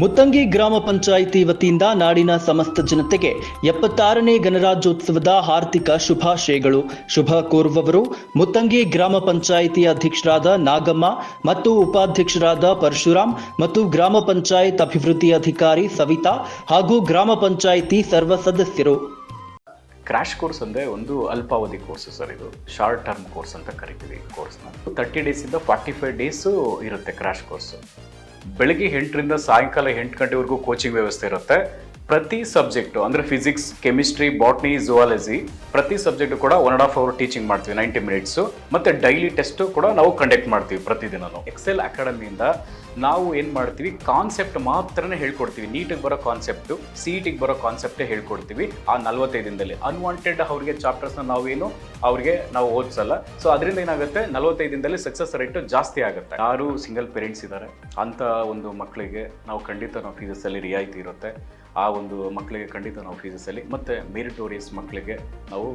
ಮುತ್ತಂಗಿ ಗ್ರಾಮ ಪಂಚಾಯಿತಿ ವತಿಯಿಂದ ನಾಡಿನ ಸಮಸ್ತ ಜನತೆಗೆ ಎಪ್ಪತ್ತಾರನೇ ಗಣರಾಜ್ಯೋತ್ಸವದ ಹಾರ್ದಿಕ ಶುಭಾಶಯಗಳು. ಶುಭ ಕೋರುವವರು ಮುತ್ತಂಗಿ ಗ್ರಾಮ ಪಂಚಾಯಿತಿ ಅಧ್ಯಕ್ಷರಾದ ನಾಗಮ್ಮ ಮತ್ತು ಉಪಾಧ್ಯಕ್ಷರಾದ ಪರಶುರಾಮ್ ಮತ್ತು ಗ್ರಾಮ ಪಂಚಾಯತ್ ಅಭಿವೃದ್ಧಿ ಅಧಿಕಾರಿ ಸವಿತಾ ಹಾಗೂ ಗ್ರಾಮ ಪಂಚಾಯಿತಿ ಸರ್ವ ಸದಸ್ಯರು. ಕ್ರ್ಯಾಶ್ ಕೋರ್ಸ್ ಅಂದರೆ ಒಂದು ಅಲ್ಪಾವಧಿ ಕೋರ್ಸ್ ಸರ್ ಇದು. ಶಾರ್ಟ್ ಟರ್ಮ್ ಕೋರ್ಸ್ ಅಂತ ಕರಿತೀವಿ ಕೋರ್ಸ್ನ ತರ್ಟಿ ಡೇಸಿಂದ ಫಾರ್ಟಿ ಫೈವ್ ಡೇಸು ಇರುತ್ತೆ ಕ್ರ್ಯಾಶ್ ಕೋರ್ಸ್ ಬೆಳಗ್ಗೆ ಎಂಟರಿಂದ ಸಾಯಂಕಾಲ ಎಂಟು ಗಂಟೆವರೆಗೂ ಕೋಚಿಂಗ್ ವ್ಯವಸ್ಥೆ ಇರುತ್ತೆ. ಪ್ರತಿ ಸಬ್ಜೆಕ್ಟು ಅಂದರೆ ಫಿಸಿಕ್ಸ್ ಕೆಮಿಸ್ಟ್ರಿ ಬಾಟ್ನಿ ಜುವಾಲಜಿ ಪ್ರತಿ ಸಬ್ಜೆಕ್ಟು ಕೂಡ one and half hour teaching ಮಾಡ್ತೀವಿ ನೈಂಟಿ ಮಿನಿಟ್ಸು ಮತ್ತು ಡೈಲಿ ಟೆಸ್ಟು ಕೂಡ ನಾವು ಕಂಡಕ್ಟ್ ಮಾಡ್ತೀವಿ ಪ್ರತಿದಿನ ಎಕ್ಸೆಲ್ ಅಕಾಡೆಮಿಯಿಂದ ನಾವು ಏನು ಮಾಡ್ತೀವಿ ಕಾನ್ಸೆಪ್ಟ್ ಮಾತ್ರನೇ ಹೇಳ್ಕೊಡ್ತೀವಿ. ನೀಟಿಗೆ ಬರೋ ಕಾನ್ಸೆಪ್ಟು ಸೀಟಿಗೆ ಇ ಟಿಗೆ ಬರೋ ಕಾನ್ಸೆಪ್ಟೇ ಹೇಳ್ಕೊಡ್ತೀವಿ. ಆ ನಲ್ವತ್ತೈದು ದಿನದಲ್ಲಿ. ಅನ್ವಾಂಟೆಡ್ ಅವ್ರಿಗೆ ಚಾಪ್ಟರ್ಸ್ನ ನಾವೇನು, ಅವ್ರಿಗೆ ನಾವು ಓದಿಸಲ್ಲ. ಸೊ ಅದರಿಂದ ಏನಾಗುತ್ತೆ, ನಲವತ್ತೈದು ದಿನದಲ್ಲಿ ಸಕ್ಸಸ್ ರೇಟು ಜಾಸ್ತಿ ಆಗುತ್ತೆ. ಯಾರು ಸಿಂಗಲ್ ಪೇರೆಂಟ್ಸ್ ಇದ್ದಾರೆ ಅಂಥ ಒಂದು ಮಕ್ಕಳಿಗೆ ನಾವು ಖಂಡಿತ ನಾವು ಫೀಸಸ್ಸಲ್ಲಿ ರಿಯಾಯಿತಿ ಇರುತ್ತೆ. ಆ ಒಂದು ಮಕ್ಕಳಿಗೆ ಖಂಡಿತ ನಾವು ಫೀಸಸ್ಸಲ್ಲಿ ಮತ್ತು ಮೆರಿಟೋರಿಯಸ್ ಮಕ್ಕಳಿಗೆ ನಾವು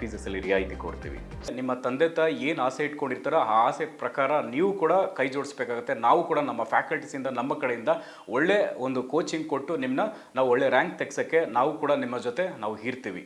ಫೀಸಸ್ಸಲ್ಲಿ ರಿಯಾಯಿತಿ ಕೊಡ್ತೀವಿ. ನಿಮ್ಮ ತಂದೆ ತಾಯಿ ಏನು ಆಸೆ ಇಟ್ಕೊಂಡಿರ್ತಾರೋ, ಆ ಆಸೆ ಪ್ರಕಾರ ನೀವು ಕೂಡ ಕೈ ಜೋಡಿಸ್ಬೇಕಾಗತ್ತೆ. ನಾವು ಕೂಡ ನಮ್ಮ ಫ್ಯಾಕಲ್ಟೀಸಿಂದ ನಮ್ಮ ಕಡೆಯಿಂದ ಒಳ್ಳೆ ಒಂದು ಕೋಚಿಂಗ್ ಕೊಟ್ಟು ನಿಮ್ಮನ್ನ ನಾವು ಒಳ್ಳೆ ರ್ಯಾಂಕ್ ತೆಗ್ಸೋಕ್ಕೆ ನಾವು ಕೂಡ ನಿಮ್ಮ ಜೊತೆ ನಾವು ಇರ್ತೀವಿ